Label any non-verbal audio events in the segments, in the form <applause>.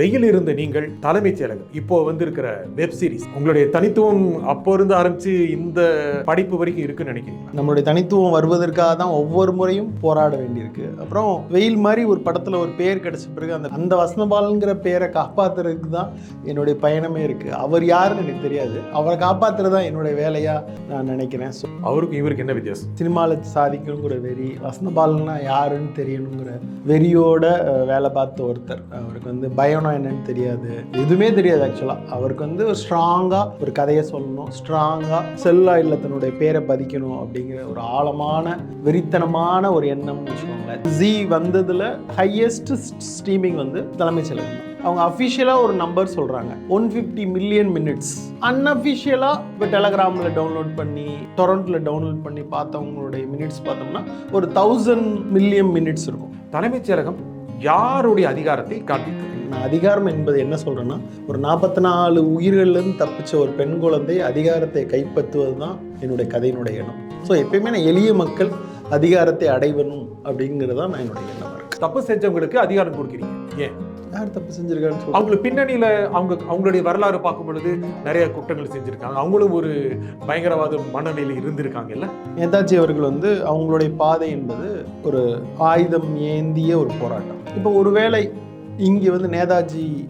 வெயில் இருந்த நீங்கள் தலைமைச் செயலகம். இப்போ வந்திருக்கிற வெப் சீரிஸ் உங்களுடைய தனித்துவம் அப்போ இருந்து ஆரம்பிச்சு இந்த படிப்பு வரைக்கும் இருக்குன்னு நினைக்கிறீங்களா? நம்மளுடைய தனித்துவம் வருவதற்காக தான் ஒவ்வொரு முறையும் போராட வேண்டியிருக்கு. அப்புறம் வெயில் மாதிரி ஒரு படத்தில் ஒரு பேர் கிடைச்ச பிறகு அந்த அந்த வசந்தபாலங்கிற பேரை காப்பாத்துறதுக்கு தான் என்னுடைய பயணமே இருக்குது அவர் யாருன்னு எனக்கு தெரியாது. அவரை காப்பாத்துறது தான் என்னுடைய வேலையாக நான் நினைக்கிறேன். ஸோ அவருக்கும் இவருக்கு என்ன வித்தியாசம்? சினிமாவில் சாதிக்கணுங்கிற வெறி வசந்தபாலன்னா யாருன்னு தெரியணுங்கிற வெறியோட வேலை பார்த்த ஒருத்தர். அவருக்கு வந்து காரணம் என்னன்னு தெரியாது. எதுவுமே தெரியாது ஆக்சுவலாக அவருக்கு வந்து ஒரு ஸ்ட்ராங்காக ஒரு கதையை சொல்லணும். ஸ்ட்ராங்காக செல்லா இல்லத்தினுடைய பேரை பதிக்கணும் அப்படிங்கிற ஒரு ஆழமான வெறித்தனமான ஒரு எண்ணம்னு வச்சுக்கோங்களேன். ஜி வந்ததில் ஹையஸ்ட் ஸ்ட்ரீமிங் வந்து தலைமைச் செலவு அவங்க அஃபிஷியலாக ஒரு நம்பர் சொல்கிறாங்க ஒன் ஃபிஃப்டி மில்லியன் மினிட்ஸ் அன்அஃபிஷியலாக இப்போ டெலகிராமில் டவுன்லோட் பண்ணி டொரண்ட்டில் டவுன்லோட் பண்ணி பார்த்தவங்களுடைய மினிட்ஸ் பார்த்தோம்னா ஒரு தௌசண்ட் மில்லியன் மினிட்ஸ் இருக்கும். தலைமைச் செயலகம் யாருடைய அதிகாரத்தை காட்டிட்டு நான் அதிகாரம் என்பது என்ன சொல்கிறேன்னா ஒரு நாற்பத்தி நாலு உயிர்கள்லேருந்து தப்பிச்ச ஒரு பெண் குழந்தை அதிகாரத்தை கைப்பற்றுவது தான் என்னுடைய கதையினுடைய எண்ணம். ஸோ எப்பயுமே நான் எளிய மக்கள் அதிகாரத்தை அடைவணும் அப்படிங்கிறது தான் நான் என்னுடைய இருக்கு. தப்பு செஞ்சவங்களுக்கு அதிகாரம் கொடுக்குறீங்க. ஏன்? யார் தப்பு செஞ்சிருக்கான்னு சொல்லி அவங்களுக்கு பின்னணியில அவங்க அவங்களுடைய வரலாறு பார்க்கும் பொழுது நிறைய குற்றங்கள் செஞ்சிருக்காங்க. அவங்களும் ஒரு பயங்கரவாத மனநிலையில் இருந்திருக்காங்கல்ல? நேதாஜி அவர்கள் வந்து அவங்களுடைய பாதை என்பது ஒரு ஆயுதம் ஏந்திய ஒரு போராட்டம். இப்போ ஒருவேளை இங்கே வந்து நேதாஜி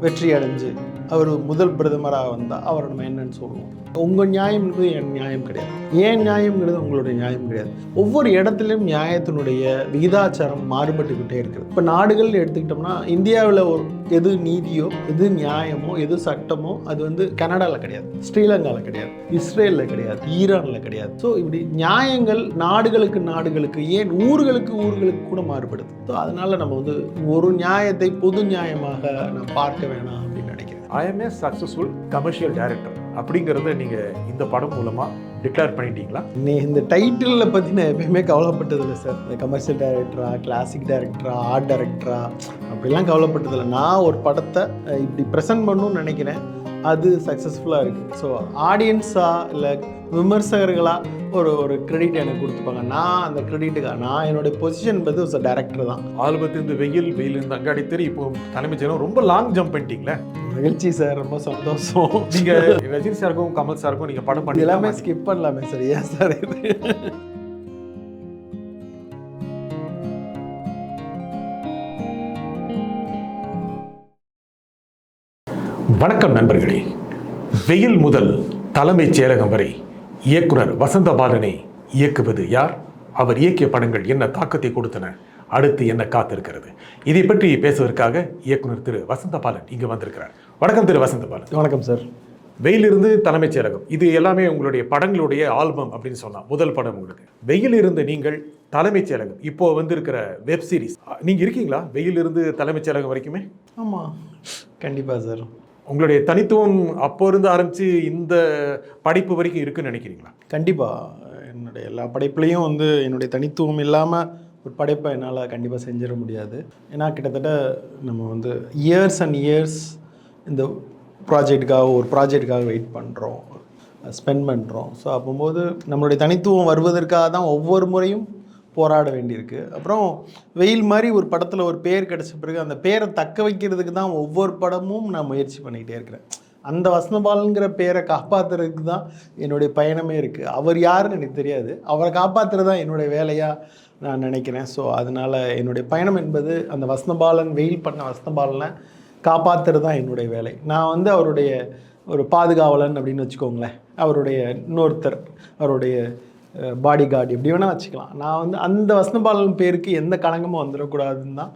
வெற்றி அடைஞ்சு அவர் முதல் பிரதமராக வந்தால் அவரை நம்ம என்னன்னு சொல்லுவோம். உங்கள் நியாயம் என்பது என் நியாயம் கிடையாது. ஏன் நியாயம்ங்கிறது உங்களுடைய நியாயம் கிடையாது. ஒவ்வொரு இடத்துலையும் நியாயத்தினுடைய விகிதாச்சாரம் மாறுபட்டுக்கிட்டே இருக்குது. இப்போ நாடுகள் எடுத்துக்கிட்டோம்னா இந்தியாவில் ஒரு எது நீதியோ எது நியாயமோ எது சட்டமோ அது வந்து கனடாவில் கிடையாது. ஸ்ரீலங்காவில் கிடையாது. இஸ்ரேலில் கிடையாது. ஈரானில் கிடையாது. ஸோ இப்படி நியாயங்கள் நாடுகளுக்கு நாடுகளுக்கு ஏன் ஊர்களுக்கு ஊர்களுக்கு கூட மாறுபடுது. ஸோ அதனால் நம்ம வந்து ஒரு நியாயத்தை பொது நியாயமாக நான் பார்க்க வேணாம் அப்படின்னு நினைக்கிறேன். I am a successful commercial director அப்படிங்கிறத நீங்கள் இந்த படம் மூலமாக டிக்ளேர் பண்ணிட்டீங்களா? நீ இந்த டைட்டிலில் பற்றி நான் எப்பயுமே கவலைப்பட்டதில்லை சார் இந்த கமர்ஷியல் டைரக்டரா கிளாசிக் டைரக்டரா ஆர்ட் டைரக்டரா அப்படிலாம் கவலைப்பட்டதில்லை. நான் ஒரு படத்தை இப்படி ப்ரெசென்ட் பண்ணணும்னு நினைக்கிறேன். அது சக்ஸஸ்ஃபுல்லாக இருக்குது ஸோ ஆடியன்ஸாக இல்லை விமர்சகர்களாக ஒரு ஒரு கிரெடிட் எனக்கு கொடுத்துப்பாங்க. நான் அந்த கிரெடிட்டுக்காக நான் என்னுடைய பொசிஷன் என்பது ஒரு டேரக்டர் தான். ஆல்பத்திலிருந்து வெயில் வெயில் இருந்து அங்காடி தெரி இப்போ தலைமைச் செயலகம் ரொம்ப லாங் ஜம்ப் பண்ணிட்டீங்களே? மகிழ்ச்சி சார் ரொம்ப சந்தோஷம். நீங்க ரஜினி சாருக்கும் கமல் சாருக்கும் நீங்க படம் பண்ணி எல்லாமே ஸ்கிப் பண்ணலாமே சார். ஏன் சார் இது? வணக்கம் நண்பர்களே. வெயில் முதல் தலைமைச் செயலகம் வரை இயக்குனர் வசந்த பாலனை இயக்குவது யார்? அவர் இயக்கிய படங்கள் என்ன தாக்கத்தை கொடுத்தன? அடுத்து என்ன காத்திருக்கிறது? இதை பற்றி பேசுவதற்காக இயக்குனர் திரு வசந்த பாலன் இங்கு வந்திருக்கிறார். வணக்கம் திரு வசந்த பாலன் வணக்கம் சார். வெயிலிருந்து தலைமைச் செயலகம். இது எல்லாமே உங்களுடைய படங்களுடைய ஆல்பம் அப்படின்னு சொன்னா முதல் படம் உங்களுக்கு. வெயில் இருந்து நீங்கள் தலைமைச் செயலகம். இப்போ வந்திருக்கிற வெப் சீரிஸ். நீங்க இருக்கீங்களா? வெயில் இருந்து தலைமைச் செயலகம் வரைக்குமே? ஆமாம் கண்டிப்பாக சார். உங்களுடைய தனித்துவம் அப்போ இருந்து ஆரம்பித்து இந்த படிப்பு வரைக்கும் இருக்குன்னு நினைக்கிறீங்களா? கண்டிப்பாக என்னுடைய எல்லா படைப்புலையும் வந்து என்னுடைய தனித்துவம் இல்லாமல் ஒரு படைப்பை என்னால் கண்டிப்பாக செஞ்சிட முடியாது. ஏன்னா கிட்டத்தட்ட நம்ம வந்து இயர்ஸ் அண்ட் இயர்ஸ் இந்த ப்ராஜெக்ட்டுக்காக ஒரு ப்ராஜெக்ட்டுக்காக வெயிட் பண்ணுறோம் ஸ்பெண்ட் பண்ணுறோம் ஸோ அப்போம்போது நம்மளுடைய தனித்துவம் வருவதற்காக தான் ஒவ்வொரு முறையும் போராட வேண்டியிருக்கு. அப்புறம் வெயில் மாதிரி ஒரு படத்தில் ஒரு பேர் கிடச்ச பிறகு அந்த பேரை தக்க வைக்கிறதுக்கு தான் ஒவ்வொரு படமும் நான் முயற்சி பண்ணிக்கிட்டே இருக்கிறேன். அந்த வசந்தபாலங்கிற பேரை காப்பாற்றுறதுக்கு தான் என்னுடைய பயணமே இருக்குது அவர் யாருன்னு எனக்கு தெரியாது. அவரை காப்பாற்றுறது தான் என்னுடைய வேலையாக நான் நினைக்கிறேன். ஸோ அதனால் என்னுடைய பயணம் என்பது அந்த வசனபாலன் வெயில் பண்ண வசந்தபாலனை காப்பாற்றுறது தான் என்னுடைய வேலை. நான் வந்து அவருடைய ஒரு பாதுகாவலன் அப்படின்னு வச்சுக்கோங்களேன். அவருடைய இன்னொருத்தர் அவருடைய பாடி கார்டு எப்படி வேணால் வச்சுக்கலாம். நான் வந்து அந்த வசந்தபாலன் பேருக்கு எந்த களங்கமும் வந்துடக்கூடாதுன்னு தான்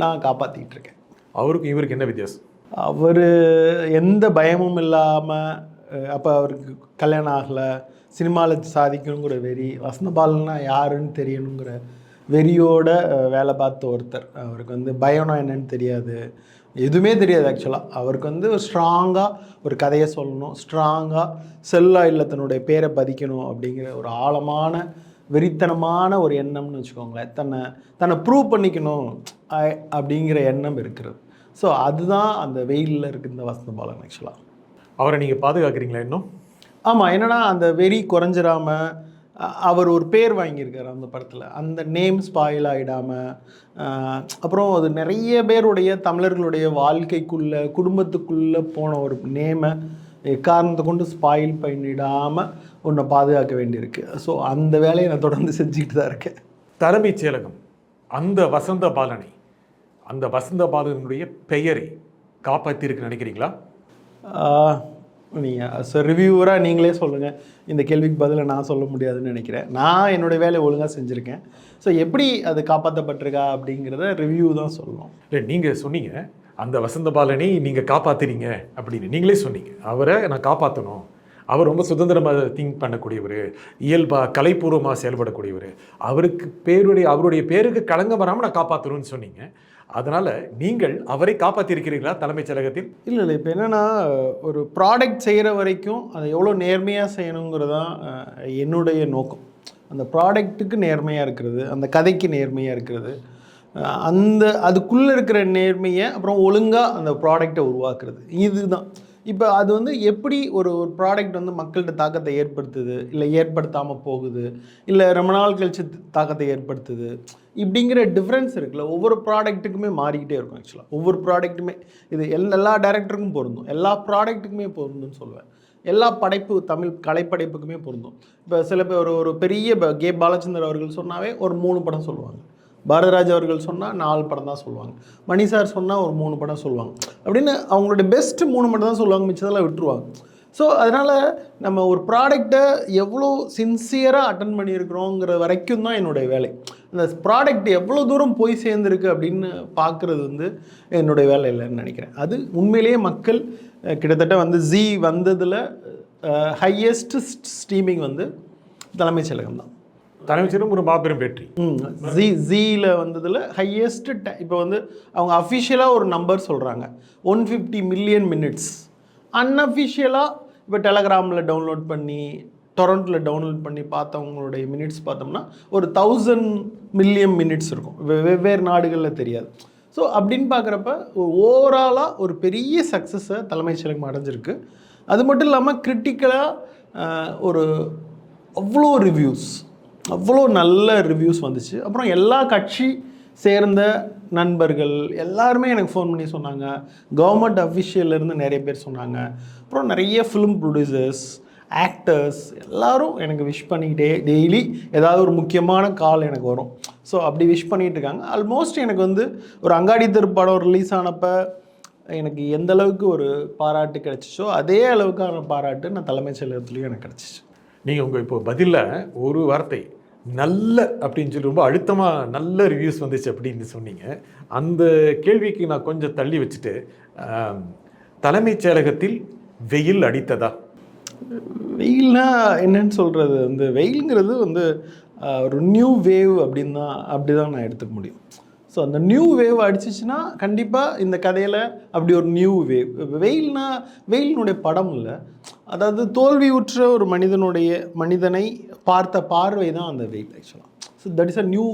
நான் காப்பாற்றிக்கிட்டு இருக்கேன் அவருக்கும் இவருக்கு என்ன வித்தியாசம்? அவர் எந்த பயமும் இல்லாமல் அப்போ அவருக்கு கல்யாணம் ஆகலை சினிமாவில் சாதிக்கணுங்கிற வெறி வசந்தபாலன்னா யாருன்னு தெரியணுங்கிற வெறியோட வேலை பார்த்த ஒருத்தர். அவருக்கு வந்து பயம்னா என்னன்னு தெரியாது. எதுவுமே தெரியாது ஆக்சுவலாக அவருக்கு வந்து ஒரு ஸ்ட்ராங்காக ஒரு கதையை சொல்லணும் ஸ்ட்ராங்காக செல்லா இல்லை தன்னுடைய பேரை பதிக்கணும் அப்படிங்கிற ஒரு ஆழமான வெறித்தனமான ஒரு எண்ணம்னு வச்சுக்கோங்களேன். தன்னை தன்னை ப்ரூவ் பண்ணிக்கணும் அப்படிங்கிற எண்ணம் இருக்கிறது. ஸோ அதுதான் அந்த வெயிலில் இருக்கு இந்த வசந்தபாலன் ஆக்சுவலாக அவரை நீங்க பாதுகாக்கிறீங்களா இன்னும்? ஆமாம் என்னன்னா அந்த வெறி குறைஞ்சிராம அ- அவர் ஒரு பேர் வாங்கியிருக்காரு அந்த படத்தில். அந்த நேம் ஸ்பாயில் ஆகிடாமல் அப்புறம் அது நிறைய பேருடைய தமிழர்களுடைய வாழ்க்கைக்குள்ள குடும்பத்துக்குள்ளே போன ஒரு நேமை காரணத்தை கொண்டு ஸ்பாயில் பண்ணிடாமல் உன்னை பாதுகாக்க வேண்டியிருக்கு. ஸோ அந்த வேலையை நான் தொடர்ந்து செஞ்சுக்கிட்டு தான் இருக்கேன். தலைமைச் செயலகம் அந்த வசந்த பாலனை அந்த வசந்த பாலனுடைய பெயரை காப்பாற்றிருக்கு நினைக்கிறீங்களா? நீங்கள் சார் ரிவ்யூவராக நீங்களே சொல்லுங்கள் இந்த கேள்விக்கு பதிலை நான் சொல்ல முடியாதுன்னு நினைக்கிறேன். நான் என்னுடைய வேலையை ஒழுங்காக செஞ்சுருக்கேன். ஸோ எப்படி அது காப்பாற்றப்பட்டிருக்கா அப்படிங்கிறத ரிவ்யூ தான் சொல்லணும். இல்லை நீங்கள் சொன்னீங்க அந்த வசந்த பாலனை நீங்கள் காப்பாத்துறீங்க அப்படின்னு நீங்களே சொன்னீங்க. அவரை நான் காப்பாற்றணும் அவர் ரொம்ப சுதந்திரமாக திங்க் பண்ணக்கூடியவர் இயல்பாக கலைப்பூர்வமாக செயல்படக்கூடியவர். அவருக்கு பேருடைய அவருடைய பேருக்கு களங்கம் வராமல் நான் காப்பாற்றணும்னு சொன்னீங்க. அதனால் நீங்கள் அவரை காப்பாற்றிருக்கிறீர்களா தலைமைச் செயலகத்தில் இல்லை இல்லை. இப்போ என்னென்னா ஒரு ப்ராடக்ட் செய்கிற வரைக்கும் அதை எவ்வளோ நேர்மையாக செய்யணுங்கிறது தான் என்னுடைய நோக்கம். அந்த ப்ராடக்ட்டுக்கு நேர்மையாக இருக்கிறது அந்த கதைக்கு நேர்மையாக இருக்கிறது அந்த அதுக்குள்ளே இருக்கிற நேர்மையை அப்புறம் ஒழுங்காக அந்த ப்ராடக்டை உருவாக்குறது. இதுதான். இப்போ அது வந்து எப்படி ஒரு ஒரு ப்ராடக்ட் வந்து மக்கள்கிட்ட தாக்கத்தை ஏற்படுத்துது இல்லை ஏற்படுத்தாமல் போகுது இல்லை ரொம்ப நாள் கழிச்சு தாக்கத்தை ஏற்படுத்துது இப்படிங்கிற டிஃப்ரென்ஸ் இருக்குல்ல. ஒவ்வொரு ப்ராடக்ட்டுக்குமே மாறிக்கிட்டே இருக்கும் ஆக்சுவலாக ஒவ்வொரு ப்ராடக்ட்டுமே இது எல்லா எல்லா டேரக்டருக்கும் பொருந்தும். எல்லா ப்ராடக்ட்டுக்குமே பொருந்தும்னு சொல்லுவேன் எல்லா படைப்பு தமிழ் கலைப்படைப்புக்குமே பொருந்தும். இப்போ சில பேர் ஒரு ஒரு பெரிய ப- கே பாலச்சந்தர் அவர்கள் சொன்னாவே ஒரு மூணு படம் சொல்லுவாங்க. பாரதராஜ் அவர்கள் சொன்னால் நாலு படம் தான் சொல்லுவாங்க. மணி சார் சொன்னால் ஒரு மூணு படம் சொல்லுவாங்க. அப்படின்னு அவங்களோட பெஸ்ட்டு மூணு படம் தான் சொல்லுவாங்க. மிச்சதெல்லாம் விட்டுருவாங்க. ஸோ அதனால் நம்ம ஒரு ப்ராடக்டை எவ்வளோ சின்சியராக அட்டன் பண்ணியிருக்கிறோங்கிற வரைக்கும் தான் என்னுடைய வேலை. அந்த ப்ராடக்ட் எவ்வளோ தூரம் போய் சேர்ந்துருக்கு அப்படின்னு பார்க்குறது வந்து என்னுடைய வேலை இல்லைன்னு நினைக்கிறேன். அது உண்மையிலேயே மக்கள் கிட்டத்தட்ட வந்து ஜி வந்ததில் ஹையஸ்ட் ஸ்ட்ரீமிங் வந்து தலைமைச் செயலகம் தான். தலைமைச் செயலகம் ஒரு மாபெரும் வெற்றி. ஜி ஜியில் வந்ததில் ஹையஸ்ட் இப்போ வந்து அவங்க அஃபிஷியலாக ஒரு நம்பர் சொல்கிறாங்க ஒன் ஃபிஃப்டி மில்லியன் மினிட்ஸ் அன்அஃபிஷியலாக இப்போ டெலகிராமில் டவுன்லோட் பண்ணி டொரண்ட்டில் டவுன்லோட் பண்ணி பார்த்தவங்களுடைய மினிட்ஸ் பார்த்தோம்னா ஒரு தௌசண்ட் மில்லியன் மினிட்ஸ் இருக்கும். வெ- வெவ்வேறு நாடுகளில் தெரியாது. ஸோ அப்படின்னு பார்க்குறப்ப ஓவராலாக ஒரு பெரிய சக்ஸஸை தலைமைச் செயலகம் அடைஞ்சிருக்கு. அது மட்டும் இல்லாமல் கிரிட்டிக்கலாக ஒரு அவ்வளோ ரிவ்யூஸ் அவ்வளோ நல்ல ரிவ்யூஸ் வந்துச்சு. அப்புறம் எல்லா கட்சி சேர்ந்த நண்பர்கள் எல்லாருமே எனக்கு ஃபோன் பண்ணி சொன்னாங்க. கவர்மெண்ட் இருந்து நிறைய பேர் சொன்னாங்க. அப்புறம் நிறைய ஃபிலிம் ப்ரொடியூசர்ஸ் ஆக்டர்ஸ் எல்லோரும் எனக்கு விஷ் பண்ணிக்கிட்டே டெய்லி ஏதாவது ஒரு முக்கியமான கால் எனக்கு வரும். ஸோ அப்படி விஷ் பண்ணிகிட்டு இருக்காங்க. ஆல்மோஸ்ட் எனக்கு வந்து ஒரு அங்காடி திருப்படம் படம் ரிலீஸ் ஆனப்போ எனக்கு எந்த அளவுக்கு ஒரு பாராட்டு கிடச்சிச்சோ அதே அளவுக்கான பாராட்டு நான் தலைமைச் செயலகத்துலேயும் எனக்கு கிடச்சிச்சு. நீங்கள் உங்கள் இப்போ பதிலில் ஒரு வார்த்தை நல்ல அப்படின்னு சொல்லி ரொம்ப அழுத்தமாக நல்ல ரிவ்யூஸ் வந்துச்சு அப்படின்னு சொன்னீங்க. அந்த கேள்விக்கு நான் கொஞ்சம் தள்ளி வச்சுட்டு தலைமைச் செயலகத்தில் வெயில் அடித்ததா? வெயில்னா என்னன்னு சொல்கிறது வந்து வெயில்ங்கிறது வந்து ஒரு நியூ வேவ் அப்படின்னு தான் அப்படி தான் நான் எடுத்துக்க முடியும். ஸோ அந்த நியூ வேவ் அடிச்சிச்சுன்னா கண்டிப்பாக இந்த கதையில் அப்படி ஒரு நியூ வேவ் வெயில்னா வெயிலினுடைய படம் இல்லை. அதாவது தோல்வியுற்ற ஒரு மனிதனுடைய மனிதனை பார்த்த பார்வை தான் அந்த வெயிட் ஆக்சுவலாக so that is a new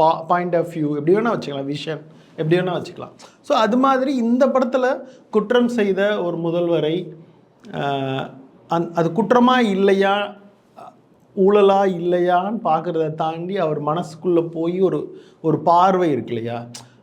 pa point of view எப்படி வேணால் வச்சுக்கலாம் விஷன் எப்படி வேணால் வச்சுக்கலாம். ஸோ அது மாதிரி இந்த படத்தில் குற்றம் செய்த ஒரு முதல்வரை அந் அது குற்றமாக இல்லையா ஊழலா இல்லையான்னு பார்க்குறத தாண்டி அவர் மனசுக்குள்ளே போய் ஒரு ஒரு பார்வை இருக்கு இல்லையா?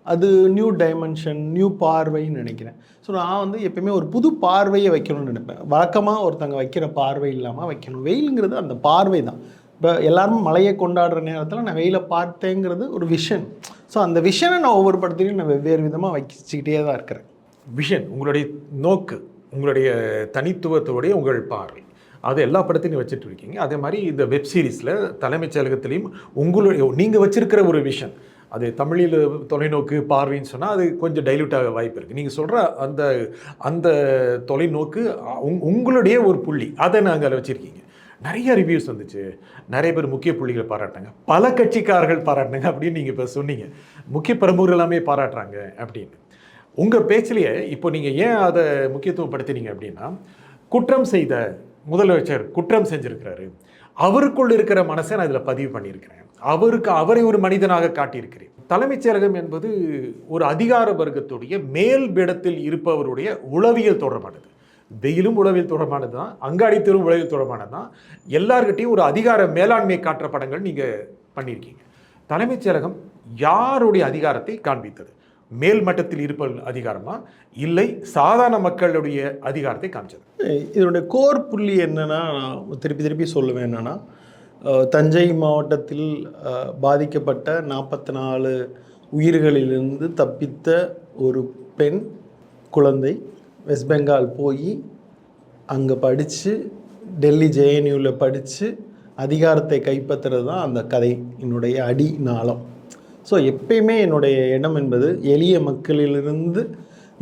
அது நியூ டைமென்ஷன் நியூ பார்வைன்னு நினைக்கிறேன். ஸோ நான் வந்து எப்பயுமே ஒரு புது பார்வையை வைக்கணும்னு நினைப்பேன். வழக்கமாக ஒருத்தங்க வைக்கிற பார்வை இல்லாமல் வைக்கணும். வெயிலுங்கிறது அந்த பார்வை தான். இப்போ எல்லாரும் மழையை கொண்டாடுற நேரத்தில் நான் வெயிலை பார்த்தேங்கிறது ஒரு விஷன் ஸோ அந்த விஷனை நான் ஒவ்வொரு படத்துலையும் நான் வெவ்வேறு விதமாக வச்சுக்கிட்டே தான் இருக்கிறேன். விஷன் உங்களுடைய நோக்கு உங்களுடைய தனித்துவத்தோடைய உங்கள் பார்வை. அது எல்லா படத்தையும் வச்சுட்டு இருக்கீங்க. அதே மாதிரி இந்த வெப் சீரிஸில் தலைமைச் செயலகத்திலையும் உங்களுடைய நீங்கள் வச்சுருக்கிற ஒரு விஷன் அது தமிழில் தொலைநோக்கு பார்வைன்னு சொன்னால் அது கொஞ்சம் டைல்யூட் ஆக வாய்ப்பு இருக்குது நீங்கள் சொல்கிற அந்த அந்த தொலைநோக்கு உங்- உங்களுடைய ஒரு புள்ளி. அதை நாங்கள் அதில் வச்சுருக்கீங்க. நிறைய ரிவ்யூஸ் வந்துச்சு. நிறைய பேர் முக்கிய புள்ளிகளை பாராட்டினாங்க. பல கட்சிக்காரர்கள் பாராட்டினாங்க அப்படின்னு நீங்கள் இப்போ சொன்னீங்க. முக்கிய பிரமுகர்கள் எல்லாமே பாராட்டுறாங்க அப்படின்னு. உங்கள் பேச்சிலேயே இப்போ நீங்கள் ஏன் அதை முக்கியத்துவப்படுத்தினீங்க அப்படின்னா குற்றம் செய்த முதலமைச்சர் குற்றம் செஞ்சுருக்கிறாரு. அவருக்குள் இருக்கிற மனசை நான் இதில் பதிவு பண்ணியிருக்கிறேன். அவருக்கு அவரை ஒரு மனிதனாக காட்டியிருக்கிறேன். தலைமைச் செயலகம் என்பது ஒரு அதிகார வர்க்கத்துடைய மேல் பிடத்தில் இருப்பவருடைய உளவியல் தொடர்பானது. வெயிலும் உளவியல் தொடர்பானது தான் அங்காடி தெருவும் உளவியல் தொடர்பானது தான். எல்லார்கிட்டையும் ஒரு அதிகார மேலாண்மை காட்டுற படங்கள் நீங்கள் பண்ணியிருக்கீங்க. தலைமைச் செயலகம் யாருடைய அதிகாரத்தை காண்பித்தது? மேல் மட்டத்தில் இருப்பவர்கள் அதிகாரமா? இல்லை சாதாரண மக்களுடைய அதிகாரத்தை காமிச்சது? இதனுடைய கோர் புள்ளி என்னன்னா நான் திருப்பி திருப்பி சொல்லுவேன் என்னன்னா தஞ்சை மாவட்டத்தில் பாதிக்கப்பட்ட நாற்பத்தி நாலு உயிர்களிலிருந்து தப்பித்த ஒரு பெண் குழந்தை வெஸ்ட் பெங்கால் போய் அங்கே படித்து டெல்லி ஜேஎன்யூவில் படித்து அதிகாரத்தை கைப்பற்றுறது தான் அந்த கதை. என்னுடைய அடி நாளம் ஸோ எப்பயுமே என்னுடைய இடம் என்பது எளிய மக்களிலிருந்து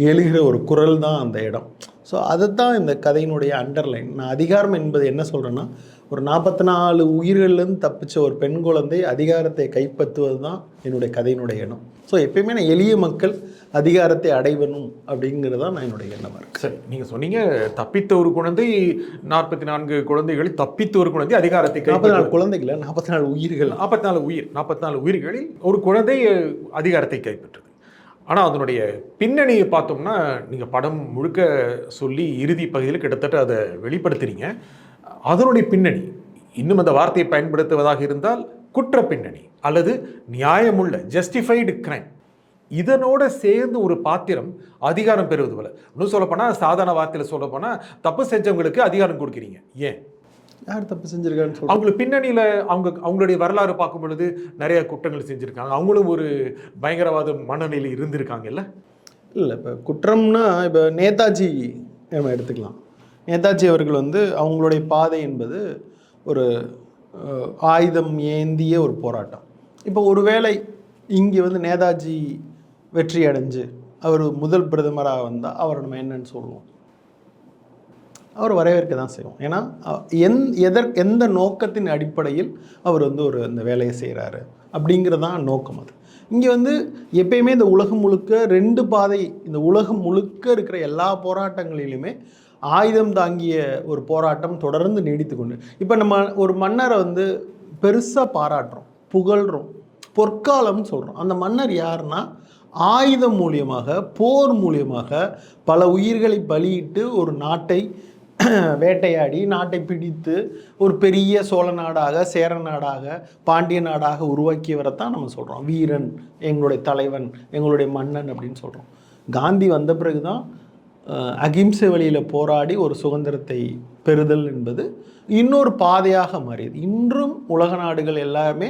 எழுகிற ஒரு குரல் தான் அந்த இடம். ஸோ அதுதான் இந்த கதையினுடைய அண்டர்லைன் நான் அதிகாரம் என்பது என்ன சொல்கிறேன்னா ஒரு நாற்பத்தி நாலு உயிர்கள்லேருந்து தப்பிச்ச ஒரு பெண் குழந்தை அதிகாரத்தை கைப்பற்றுவது தான் என்னுடைய கதையினுடைய எண்ணம். ஸோ எப்பயுமே நான் எளிய மக்கள் அதிகாரத்தை அடைவணும் அப்படிங்கிறது தான் நான் என்னுடைய எண்ணமாக இருக்கு. சரி நீங்க சொன்னீங்க தப்பித்த ஒரு குழந்தை நாற்பத்தி நான்கு குழந்தைகளில் தப்பித்த ஒரு குழந்தை அதிகாரத்தை நாற்பத்தி நாலு குழந்தைகள நாற்பத்தி நாலு உயிர்கள். நாற்பத்தி நாலு உயிர் நாற்பத்தி நாலு உயிர்களில் ஒரு குழந்தை அதிகாரத்தை கைப்பற்றது. ஆனால் அதனுடைய பின்னணியை பார்த்தோம்னா நீங்கள் படம் முழுக்க சொல்லி இறுதி பகுதியில் கிட்டத்தட்ட அதை வெளிப்படுத்துறீங்க. அதனுடைய பின்னணி இன்னும் அந்த வார்த்தையை பயன்படுத்துவதாக இருந்தால் குற்ற பின்னணி அல்லது நியாயமுள்ள ஜஸ்டிஃபைடு கிரைம் இதனோட சேர்ந்து ஒரு பாத்திரம் அதிகாரம் பெறுவது போல. இன்னும் சொல்லப்போனால் சாதாரண வார்த்தையில் சொல்லப்போனால் தப்பு செஞ்சவங்களுக்கு அதிகாரம் கொடுக்குறீங்க. ஏன்? யார் தப்பு செஞ்சிருக்கான்னு அவங்களுக்கு பின்னணியில் அவங்க அவங்களுடைய வரலாறு பார்க்கும் பொழுது நிறைய குற்றங்கள் செஞ்சுருக்காங்க. அவங்களும் ஒரு பயங்கரவாத மனநிலையில் இருந்திருக்காங்கல்ல? இல்லை இப்போ குற்றம்னா இப்போ நேதாஜி நம்ம எடுத்துக்கலாம். நேதாஜி அவர்கள் வந்து அவங்களுடைய பாதை என்பது ஒரு ஆயுதம் ஏந்திய ஒரு போராட்டம். இப்போ ஒருவேளை இங்கே வந்து நேதாஜி வெற்றி அடைஞ்சு அவர் முதல் பிரதமராக வந்தால் அவர் நம்ம என்னன்னு சொல்லுவோம்? அவர் வரவேற்க தான் செய்வோம். ஏன்னா எந் எதற் எந்த நோக்கத்தின் அடிப்படையில் அவர் வந்து ஒரு அந்த வேலையை செய்கிறாரு அப்படிங்கிறது தான் நோக்கம் அது. இங்கே வந்து எப்பயுமே இந்த உலகம் முழுக்க ரெண்டு பாதை இந்த உலகம் முழுக்க இருக்கிற எல்லா போராட்டங்களிலுமே ஆயுதம் தாங்கிய ஒரு போராட்டம் தொடர்ந்து நீடித்து கொண்டு இப்போ நம்ம ஒரு மன்னரை வந்து பெருசாக பாராட்டுறோம் புகழ்கிறோம் பொற்காலம்னு சொல்கிறோம் அந்த மன்னர் யாருன்னா ஆயுதம் மூலியமாக போர் மூலியமாக பல உயிர்களை பலியிட்டு ஒரு நாட்டை <clears throat> வேட்டையாடி நாட்டை பிடித்து ஒரு பெரிய சோழ நாடாக சேர நாடாக பாண்டிய நாடாக உருவாக்கியவரை தான் நம்ம சொல்கிறோம் வீரன் எங்களுடைய தலைவன் எங்களுடைய மன்னன் அப்படின்னு சொல்கிறோம் காந்தி வந்த பிறகு தான் அகிம்சை வழியில் போராடி ஒரு சுதந்திரத்தை பெறுதல் என்பது இன்னொரு பாதையாக மாறியது. இன்றும் உலக நாடுகள் எல்லாமே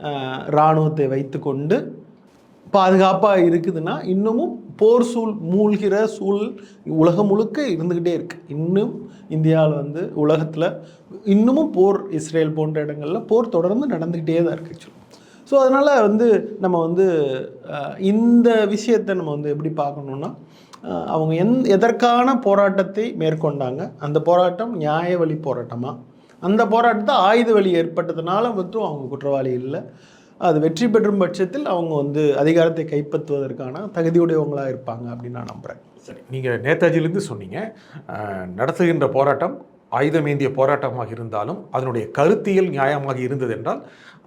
அஹ், இராணுவத்தை வைத்துக்கொண்டு பாதுகாப்பாக இருக்குதுன்னா இன்னமும் போர் சூழ் மூழ்கிற சூழ் உலகம் முழுக்க இருந்துக்கிட்டே இருக்குது இன்னும் இந்தியாவில் வந்து உலகத்தில் இன்னமும் போர் இஸ்ரேல் போன்ற இடங்களில் போர் தொடர்ந்து நடந்துக்கிட்டே தான் இருக்கு ஆக்சுவலாக ஸோ அதனால் வந்து நம்ம வந்து இந்த விஷயத்தை நம்ம வந்து எப்படி பார்க்கணுன்னா அவங்க எந் எதற்கான போராட்டத்தை மேற்கொண்டாங்க? அந்த போராட்டம் நியாய வழி போராட்டமாக அந்த போராட்டத்தை ஆயுத வழி ஏற்பட்டதுனால மட்டும் அவங்க குற்றவாளி இல்லை. அது வெற்றி பெறும் பட்சத்தில் அவங்க வந்து அதிகாரத்தை கைப்பற்றுவதற்கான தகுதியுடையவங்களாக இருப்பாங்க அப்படின்னு நான் நம்புகிறேன் சரி நீங்கள் நேதாஜிலேருந்து சொன்னீங்க. நடத்துகின்ற போராட்டம் ஆயுதமேந்திய போராட்டமாக இருந்தாலும் அதனுடைய கருத்தியல் நியாயமாக இருந்தது என்றால்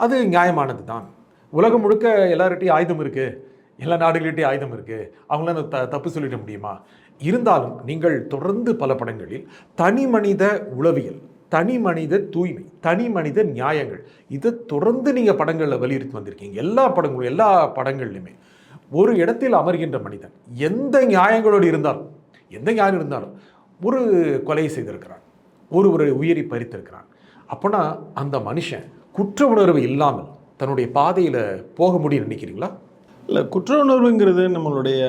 அது நியாயமானது தான் உலகம் முழுக்க எல்லார்கிட்டையும் ஆயுதம் இருக்குது எல்லா நாடுகளிட்டே ஆயுதம் இருக்குது அவங்களாம் த தப்பு சொல்லிட முடியுமா? இருந்தாலும் நீங்கள் தொடர்ந்து பல படங்களில் தனி மனித உளவியல் தனி மனித தூய்மை தனி மனித நியாயங்கள் இதை தொடர்ந்து நீங்கள் படங்களில் வலியுறுத்தி வந்திருக்கீங்க. எல்லா படங்களும் எல்லா படங்கள்லையுமே ஒரு இடத்தில் அமர்கின்ற மனிதன் எந்த நியாயங்களோடு இருந்தாலும் எந்த நியாயம் இருந்தாலும் ஒரு கொலை செய்திருக்கிறான். ஒரு ஒரு உயிரை பறித்திருக்கிறான். அப்போனா அந்த மனுஷன் குற்ற உணர்வு இல்லாமல் தன்னுடைய பாதையில் போக முடியும் நினைக்கிறீங்களா? இல்லை குற்ற உணர்வுங்கிறது நம்மளுடைய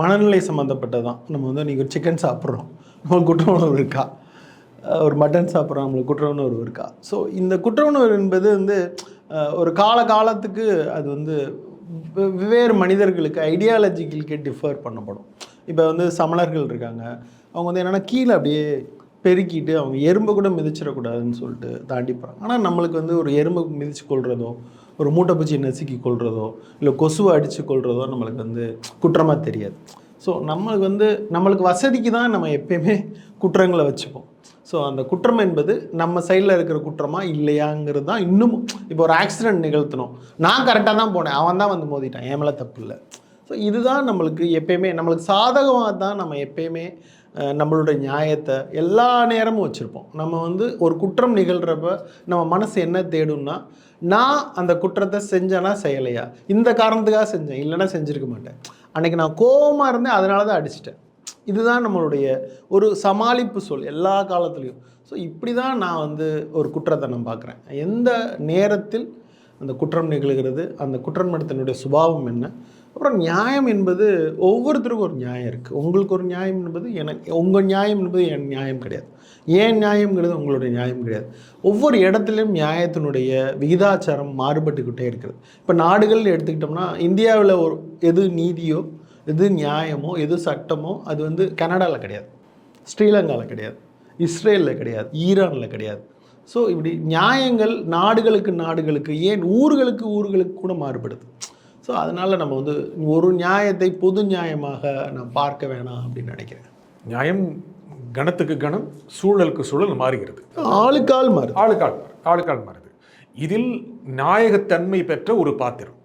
மனநிலை சம்மந்தப்பட்டது தான் நம்ம வந்து நீங்கள் சிக்கன் சாப்பிட்றோம். நம்மளுக்கு குற்ற உணர்வு இருக்கா ஒரு மட்டன் சாப்பிட்றோம் நம்மளுக்கு குற்ற உணர்வு இருக்கா? ஸோ இந்த குற்ற உணர்வு என்பது வந்து ஒரு கால காலத்துக்கு அது வந்து வெவ்வேறு மனிதர்களுக்கு ஐடியாலஜிக்கலுக்கு டிஃபர் பண்ணப்படும். இப்போ வந்து சமணர்கள் இருக்காங்க. அவங்க வந்து என்னென்னா கீழே அப்படியே பெருக்கிட்டு அவங்க எறும்பை கூட மிதிச்சிடக்கூடாதுன்னு சொல்லிட்டு தாண்டி போகிறாங்க ஆனால் நம்மளுக்கு வந்து ஒரு எறும்பை மிதிச்சு கொள்றதோ ஒரு மூட்டை பூச்சி நசுக்கி கொள்றதோ இல்லை கொசுவை அடித்து கொள்றதோ நம்மளுக்கு வந்து குற்றமாக தெரியாது. ஸோ நம்மளுக்கு வந்து நம்மளுக்கு வசதிக்கு தான் நம்ம எப்பயுமே குற்றங்களை வச்சுப்போம். ஸோ அந்த குற்றம் என்பது நம்ம சைடில் இருக்கிற குற்றமா இல்லையாங்கிறது தான் இன்னும் இப்போ ஒரு ஆக்சிடென்ட் நிகழ்த்தணும். நான் கரெக்டாக தான் போனேன். அவன் தான் வந்து மோதிட்டான். என் மேலே தப்பு இல்லை. ஸோ இதுதான் நம்மளுக்கு எப்பயுமே நம்மளுக்கு சாதகமாக தான் நம்ம எப்பயுமே நம்மளோட நியாயத்தை எல்லா நேரமும் வச்சுருப்போம். நம்ம வந்து ஒரு குற்றம் நிகழ்கிறப்ப நம்ம மனசு என்ன தேடும்னா நான் அந்த குற்றத்தை செஞ்சேனா செய்யலையா? இந்த காரணத்துக்காக செஞ்சேன் இல்லைன்னா செஞ்சுருக்க மாட்டேன். அன்னைக்கு நான் கோவமாக இருந்தேன் அதனால தான் அடிச்சிட்டேன். இதுதான் நம்மளுடைய ஒரு சமாளிப்பு சொல் எல்லா காலத்துலேயும். ஸோ இப்படி தான் நான் வந்து ஒரு குற்றத்தை நான் பார்க்குறேன் எந்த நேரத்தில் அந்த குற்றம் நிகழ்கிறது அந்த குற்றம் நடத்தினுடைய சுபாவம் என்ன? அப்புறம் நியாயம் என்பது ஒவ்வொருத்தருக்கும் ஒரு நியாயம் இருக்குது உங்களுக்கு ஒரு நியாயம் என்பது எனக்கு உங்கள் நியாயம் என்பது என் நியாயம் கிடையாது. ஏன் நியாயங்கிறது உங்களுடைய நியாயம் கிடையாது. ஒவ்வொரு இடத்துலையும் நியாயத்தினுடைய விகிதாச்சாரம் மாறுபட்டுக்கிட்டே இருக்கிறது இப்போ நாடுகள் எடுத்துக்கிட்டோம்னா இந்தியாவில் ஒரு எது நீதியோ எது நியாயமோ எது சட்டமோ அது வந்து கனடாவில் கிடையாது. ஸ்ரீலங்காவில் கிடையாது. இஸ்ரேலில் கிடையாது. ஈரானில் கிடையாது. ஸோ இப்படி நியாயங்கள் நாடுகளுக்கு நாடுகளுக்கு ஏன் ஊர்களுக்கு ஊர்களுக்கு கூட மாறுபடுது. ஸோ அதனால் நம்ம வந்து ஒரு நியாயத்தை பொது நியாயமாக நான் பார்க்க வேணாம் அப்படின்னு நினைக்கிறேன். நியாயம் கணத்துக்கு கணம் சூழலுக்கு சூழல் மாறுகிறது. ஆளுக்கால் மாறுது. ஆளுக்கால் மாறு ஆளுக்கால் மாறுது. இதில் நாயகத்தன்மை பெற்ற ஒரு பாத்திரம்.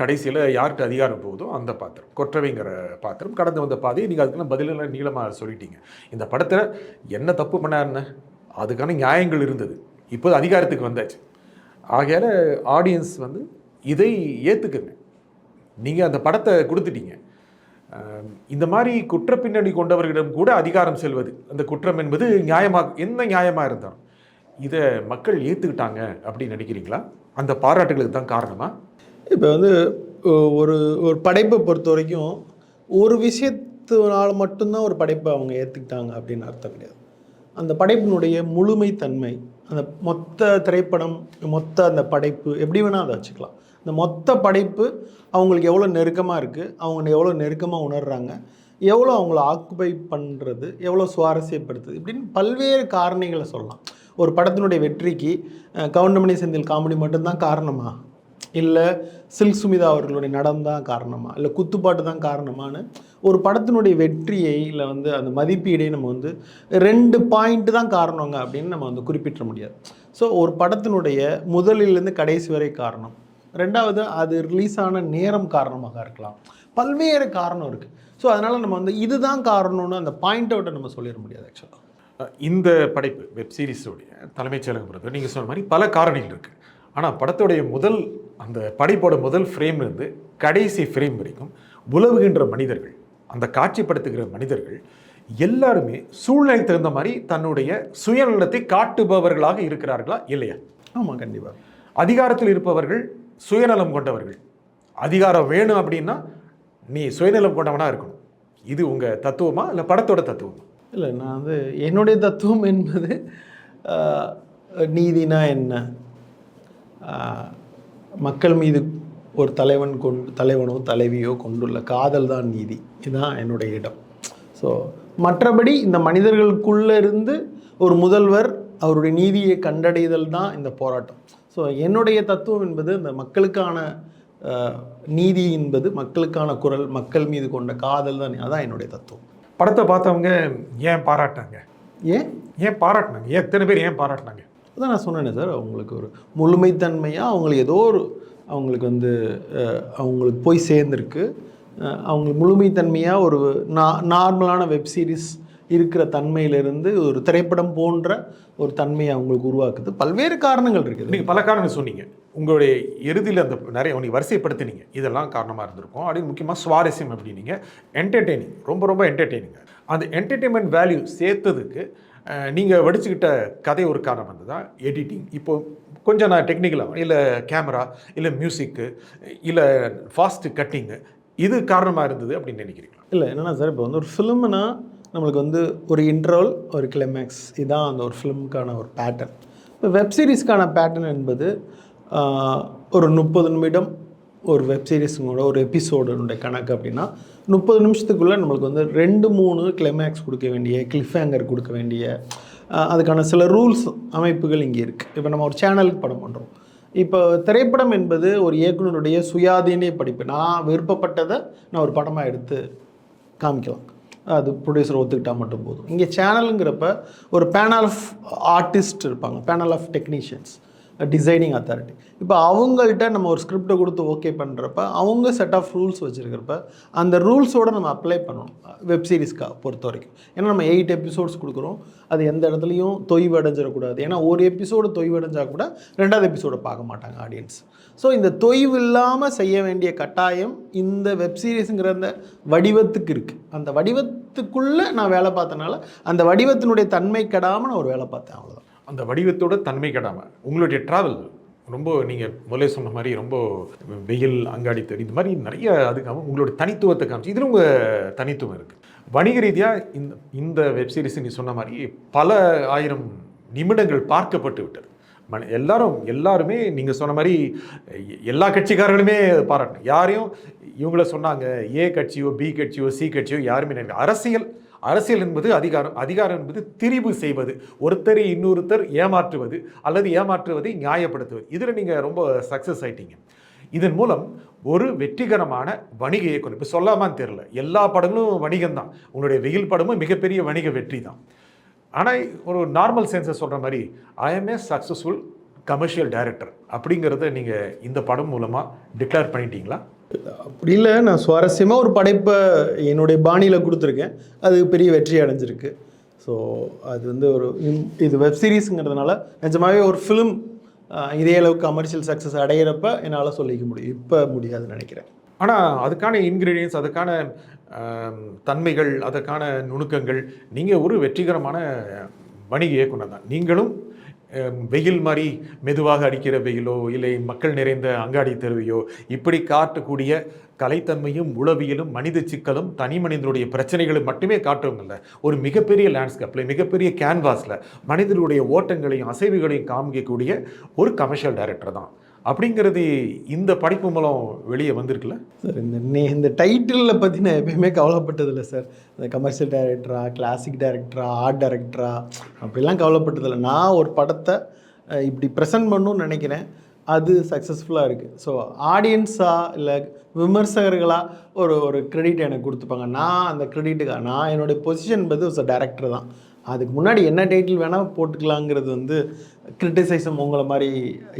கடைசியில் யார்கிட்ட அதிகாரம் போகுதோ அந்த பாத்திரம். கொற்றவைங்கிற பாத்திரம் கடந்து வந்த பாதையை நீங்கள் அதுக்கெல்லாம் பதிலெல்லாம் நீளமாக சொல்லிட்டீங்க. இந்த படத்தில் என்ன தப்பு பண்ணாருன்னு? அதுக்கான நியாயங்கள் இருந்தது. இப்போ அதிகாரத்துக்கு வந்தாச்சு. ஆகையால ஆடியன்ஸ் வந்து இதை ஏற்றுக்குங்க நீங்கள் அந்த படத்தை கொடுத்துட்டீங்க. இந்த மாதிரி குற்ற பின்னணி கொண்டவர்களிடம் கூட அதிகாரம் செல்வது அந்த குற்றம் என்பது நியாயமாக என்ன நியாயமாக இருந்தாலும் இதை மக்கள் ஏற்றுக்கிட்டாங்க அப்படின்னு நினைக்கிறீங்களா? அந்த பாராட்டுகளுக்கு தான் காரணமா? இப்போ வந்து ஒரு ஒரு படைப்பை பொறுத்த வரைக்கும் ஒரு விஷயத்தினால் மட்டும்தான் ஒரு படைப்பை அவங்க ஏற்றுக்கிட்டாங்க அப்படின்னு அர்த்தம் கிடையாது. அந்த படைப்பினுடைய முழுமைத்தன்மை அந்த மொத்த திரைப்படம் மொத்த அந்த படைப்பு எப்படி வேணால் அதை வச்சுக்கலாம். இந்த மொத்த படைப்பு அவங்களுக்கு எவ்வளோ நெருக்கமாக இருக்குது அவங்க எவ்வளோ நெருக்கமாக உணர்கிறாங்க எவ்வளோ அவங்கள ஆக்குபை பண்ணுறது எவ்வளோ சுவாரஸ்யப்படுத்துது இப்படின்னு பல்வேறு காரணிகளை சொல்லலாம். ஒரு படத்தினுடைய வெற்றிக்கு கவுண்டமணி செந்தில் காமெடி மட்டும்தான் காரணமா? இல்லை சில்க் சுமிதா அவர்களுடைய நடம் தான் காரணமா? இல்லை குத்துப்பாட்டு தான் காரணமான்னு ஒரு படத்தினுடைய வெற்றியை இல்லை வந்து அந்த மதிப்பீடை நம்ம வந்து ரெண்டு பாயிண்ட் தான் காரணங்க அப்படின்னு நம்ம வந்து குறிப்பிட்ட முடியாது. ஸோ ஒரு படத்தினுடைய முதலிலிருந்து கடைசி வரை காரணம். ரெண்டாவது அது ரிலீஸ் ஆன நேரம் காரணமாக இருக்கலாம். பல்வேறு காரணம் இருக்குது ஸோ அதனால் நம்ம வந்து இதுதான் காரணம்னு அந்த பாயிண்ட் அவுட்டை நம்ம சொல்லிட முடியாது ஆக்சுவலாக இந்த படைப்பு வெப் சீரிஸோடைய தலைமைச் செயலகம் பொறுத்தவரை நீங்கள் சொன்ன மாதிரி பல காரணிகள் இருக்குது ஆனால் படத்தோடைய முதல் அந்த படைப்போட முதல் ஃப்ரேம்லேருந்து கடைசி ஃப்ரேம் வரைக்கும் உலவுகின்ற மனிதர்கள் அந்த காட்சிப்படுத்துகிற மனிதர்கள் எல்லாருமே சூழ்நிலை தகுந்த மாதிரி தன்னுடைய சுயநலத்தை காட்டுபவர்களாக இருக்கிறார்களா இல்லையா? ஆமாம் கண்டிப்பாக அதிகாரத்தில் இருப்பவர்கள் சுயநலம் கொண்டவர்கள். அதிகாரம் வேணும் அப்படின்னா நீ சுயநலம் கொண்டவனாக இருக்கணும். இது உங்கள் தத்துவமா இல்லை படத்தோட தத்துவமா? இல்லை நான் வந்து என்னுடைய தத்துவம் என்பது நீதினா என்ன? மக்கள் மீது ஒரு தலைவன் கொண்டு தலைவனோ தலைவியோ கொண்டுள்ள காதல் தான் நீதி. இதுதான் என்னுடைய இடம். ஸோ மற்றபடி இந்த மனிதர்களுக்குள்ளே இருந்து ஒரு முதல்வர் அவருடைய நீதியை கண்டடைதல் தான் இந்த போராட்டம். ஸோ என்னுடைய தத்துவம் என்பது இந்த மக்களுக்கான நீதி என்பது மக்களுக்கான குரல் மக்கள் மீது கொண்ட காதல் தான் அதான் என்னுடைய தத்துவம். படத்தை பார்த்தவங்க ஏன் பாராட்டினாங்க? ஏன்? ஏன் பாராட்டினாங்க? ஏன் எத்தனை பேர் ஏன் பாராட்டினாங்க? அதான் நான் சொன்னேனே சார் அவங்களுக்கு ஒரு முழுமைத்தன்மையாக அவங்களுக்கு ஏதோ ஒரு அவங்களுக்கு வந்து அவங்களுக்கு போய் சேர்ந்துருக்கு. அவங்களுக்கு முழுமைத்தன்மையாக ஒரு நா நார்மலான வெப் சீரிஸ் இருக்கிற தன்மையிலிருந்து ஒரு திரைப்படம் போன்ற ஒரு தன்மையை அவங்களுக்கு உருவாக்குது. பல்வேறு காரணங்கள் இருக்குது. நீங்கள் பல காரணங்கள் சொன்னீங்க. உங்களுடைய இறுதியில் அந்த நிறைய நீங்கள் வரிசைப்படுத்தினீங்க. இதெல்லாம் காரணமாக இருந்திருக்கும். அப்படின்னு முக்கியமாக சுவாரஸ்யம் அப்படின்னீங்க. என்டர்டெய்னிங் ரொம்ப ரொம்ப என்டர்டெய்னிங் அந்த என்டர்டெயின்மெண்ட் வேல்யூ சேர்த்ததுக்கு நீங்கள் வடிச்சுக்கிட்ட கதை ஒரு காரணம் இருந்ததா எடிட்டிங் இப்போ கொஞ்சம் நான் டெக்னிக்கலாக இல்லை கேமரா இல்லை மியூசிக்கு இல்லை ஃபாஸ்ட்டு கட்டிங்கு இது காரணமாக இருந்தது அப்படின்னு நினைக்கிறீங்களா? இல்லை என்னென்னா சார் இப்போ வந்து ஒரு ஃபிலிம்னா நம்மளுக்கு வந்து ஒரு இன்ட்ரோல் ஒரு கிளைமேக்ஸ் இதுதான் அந்த ஒரு ஃபிலிமுக்கான ஒரு பேட்டர்ன் இப்போ வெப் சீரிஸ்க்கான பேட்டர்ன் என்பது ஒரு முப்பது நிமிடம் ஒரு வெப் சீரிஸுங்களோட ஒரு எபிசோடுனுடைய கணக்கு அப்படின்னா முப்பது நிமிஷத்துக்குள்ளே நம்மளுக்கு வந்து ரெண்டு மூணு கிளைமேக்ஸ் கொடுக்க வேண்டிய கிளிஃப் ஹேங்கர் கொடுக்க வேண்டிய அதுக்கான சில ரூல்ஸ் அமைப்புகள் இங்கே இருக்குது இப்போ நம்ம ஒரு சேனலுக்கு படம் பண்ணுறோம் இப்போ திரைப்படம் என்பது ஒரு இயக்குனருடைய சுயாதீன படிப்பு. நான் விருப்பப்பட்டதை நான் ஒரு படமாக எடுத்து காமிக்கலாம். அது ப்ரொடியூசர் ஒத்துக்கிட்டால் மட்டும் போதும். இங்கே சேனலுங்கிறப்ப ஒரு பேனல் ஆஃப் ஆர்டிஸ்ட் இருப்பாங்க. Panel of technicians designing authority இப்போ அவங்கள்ட்ட நம்ம ஒரு ஸ்கிரிப்டை கொடுத்து ஓகே பண்ணுறப்ப அவங்க செட் ஆஃப் ரூல்ஸ் வச்சுருக்கிறப்ப அந்த ரூல்ஸோட நம்ம அப்ளை பண்ணணும் வெப் சீரிஸ்க்கா பொறுத்த வரைக்கும். ஏன்னா நம்ம எயிட் எபிசோட்ஸ் கொடுக்குறோம். அது எந்த இடத்துலையும் தொய்வு அடைஞ்சிடக்கூடாது ஏன்னா ஒரு எபிசோடு தொய்வு கூட ரெண்டாவது எபிசோடை பார்க்க மாட்டாங்க ஆடியன்ஸ் ஸோ இந்த தொய்வு இல்லாமல் செய்ய வேண்டிய கட்டாயம் இந்த வெப் சீரிஸுங்கிற அந்த வடிவத்துக்கு இருக்குது அந்த வடிவத்துக்குள்ளே நான் வேலை பார்த்தனால அந்த வடிவத்தினுடைய தன்மை கெடாமல் நான் ஒரு வேலை பார்த்தேன் அவ்வளோதான் அந்த வடிவத்தோட தன்மை கெடாமல் உங்களுடைய ட்ராவல் ரொம்ப நீங்கள் முதலே சொன்ன மாதிரி ரொம்ப வெயில் அங்காடி தெரி இந்த மாதிரி நிறைய அதுக்காக உங்களோட தனித்துவத்தை காமிச்சு இதில் உங்கள் தனித்துவம் இருக்குது வணிக ரீதியாக இந்த இந்த வெப்சீரிஸ் நீ சொன்ன மாதிரி பல ஆயிரம் நிமிடங்கள் பார்க்கப்பட்டு விட்டது. மன எல்லாரும் எல்லாருமே நீங்கள் சொன்ன மாதிரி எல்லா கட்சிக்காரர்களுமே பாராட்டணும். யாரையும் இவங்கள சொன்னாங்க ஏ கட்சியோ பி கட்சியோ சி கட்சியோ யாருமே நினைக்கல. அரசியல் அரசியல் என்பது அதிகாரம் அதிகாரம் என்பது திரிவு செய்வது. ஒருத்தரை இன்னொருத்தர் ஏமாற்றுவது அல்லது ஏமாற்றுவதை நியாயப்படுத்துவது. இதில் நீங்கள் ரொம்ப சக்ஸஸ் ஆயிட்டீங்க. இதன் மூலம் ஒரு வெற்றிகரமான வணிக இயக்குனர் இப்போ சொல்லாமான்னு தெரில எல்லா படங்களும் வணிகம் தான். உங்களுடைய வெயில் படமும் மிகப்பெரிய வணிக வெற்றி தான். ஆனால் ஒரு நார்மல் சென்ஸை சொல்கிற மாதிரி I am a successful commercial director அப்படிங்கிறத நீங்கள் இந்த படம் மூலமாக டிக்ளேர் பண்ணிட்டீங்களா? அப்படி இல்லை நான் சுவாரஸ்யமாக ஒரு படைப்பை என்னுடைய பாணியில் கொடுத்துருக்கேன். அது பெரிய வெற்றி அடைஞ்சிருக்கு. ஸோ அது வந்து ஒரு இது வெப் சீரிஸுங்கிறதுனால நிஜமாவே ஒரு ஃபிலிம் இதே அளவுக்கு கமர்ஷியல் சக்ஸஸ் அடையிறப்ப என்னால் சொல்லிக்க முடியும். இப்போ முடியாதுன்னு நினைக்கிறேன். ஆனால் அதுக்கான இன்க்ரீடியன்ஸ் அதுக்கான தன்மைகள் அதற்கான நுணுக்கங்கள் நீங்கள் ஒரு வெற்றிகரமான வணிக இயக்குனர் தான். நீங்களும் வெயில் மாதிரி மெதுவாக அடிக்கிற வெயிலோ இல்லை மக்கள் நிறைந்த அங்காடி தெருவையோ இப்படி காட்டக்கூடிய கலைத்தன்மையும் உளவியலும் மனித சிக்கலும் தனி மனிதனுடைய பிரச்சனைகளும் மட்டுமே காட்டுவங்கல்ல ஒரு மிகப்பெரிய லேண்ட்ஸ்கேப்பில் மிகப்பெரிய கேன்வாஸில் மனிதனுடைய ஓட்டங்களையும் அசைவுகளையும் காமிக்கக்கூடிய ஒரு கமர்ஷியல் டைரக்டர் தான். அப்படிங்கிறது இந்த படிப்பு மூலம் வெளியே வந்திருக்குல்ல? சார் இந்த நே இந்த டைட்டிலில் பற்றி நான் எப்பயுமே கவலைப்பட்டதில்லை சார். இந்த கமர்ஷியல் டைரக்டரா கிளாசிக் டைரக்டரா ஆர்ட் டைரக்டரா அப்படிலாம் கவலைப்பட்டதில்லை. நான் ஒரு படத்தை இப்படி ப்ரெசென்ட் பண்ணணும்னு நினைக்கிறேன். அது சக்ஸஸ்ஃபுல்லாக இருக்குது ஸோ ஆடியன்ஸாக இல்லை விமர்சகர்களாக ஒரு ஒரு க்ரெடிட் எனக்கு கொடுத்துப்பாங்க. நான் அந்த க்ரெடிட்டுக்காக நான் என்னுடைய பொசிஷன் என்பது டேரக்டர் தான். அதுக்கு முன்னாடி என்ன டைட்டில் வேணால் போட்டுக்கலாங்கிறது வந்து கிரிட்டிசைசம் உங்களை மாதிரி